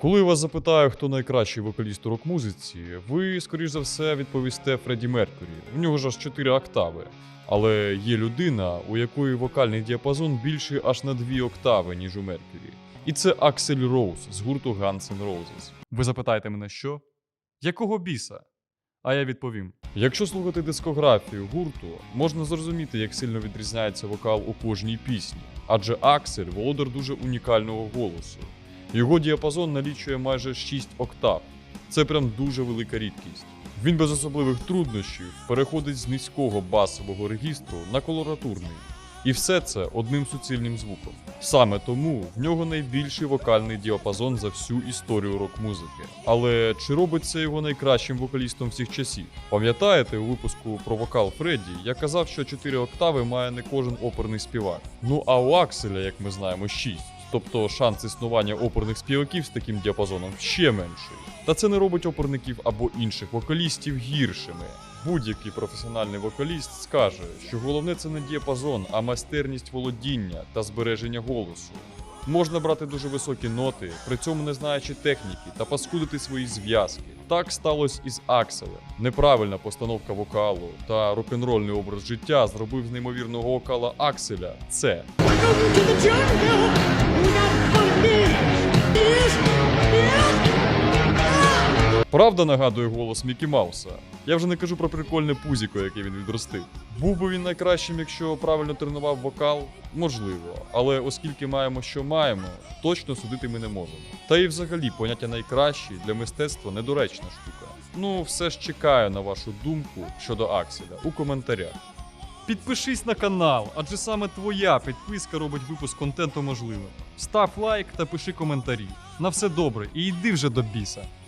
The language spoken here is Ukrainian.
Коли вас запитаю, хто найкращий вокаліст у рок-музиці, ви, скоріш за все, відповісте Фредді Меркурі. В нього ж аж 4 октави. Але є людина, у якої вокальний діапазон більший аж на 2 октави, ніж у Меркурі. І це Аксель Роуз з гурту Guns N' Roses. Ви запитаєте мене, що? Якого біса? А я відповім: якщо слухати дискографію гурту, можна зрозуміти, як сильно відрізняється вокал у кожній пісні, адже Аксель володар дуже унікального голосу. Його діапазон налічує майже 6 октав. Це прям дуже велика рідкість. Він без особливих труднощів переходить з низького басового регістру на колоратурний. І все це одним суцільним звуком. Саме тому в нього найбільший вокальний діапазон за всю історію рок-музики. Але чи робить це його найкращим вокалістом всіх часів? Пам'ятаєте, у випуску про вокал Фредді я казав, що 4 октави має не кожен оперний співак. Ну а у Акселя, як ми знаємо, 6. Тобто шанс існування оперних співаків з таким діапазоном ще менший. Та це не робить оперників або інших вокалістів гіршими. Будь-який професіональний вокаліст скаже, що головне це не діапазон, а майстерність володіння та збереження голосу. Можна брати дуже високі ноти, при цьому не знаючи техніки та паскудити свої зв'язки. Так сталося із Акселем. Неправильна постановка вокалу та рок-н-рольний образ життя зробив з неймовірного вокала Акселя це. Правда нагадує голос Мікі Мауса. Я вже не кажу про прикольне пузіко, яке він відростив. Був би він найкращим, якщо правильно тренував вокал? Можливо, але оскільки маємо, що маємо, точно судити ми не можемо. Та і взагалі поняття найкращий для мистецтва недоречна штука. Ну, все ж чекаю на вашу думку щодо Акселя у коментарях. Підпишись на канал, адже саме твоя підписка робить випуск контенту можливим. Став лайк та пиши коментарі. На все добре і йди вже до біса.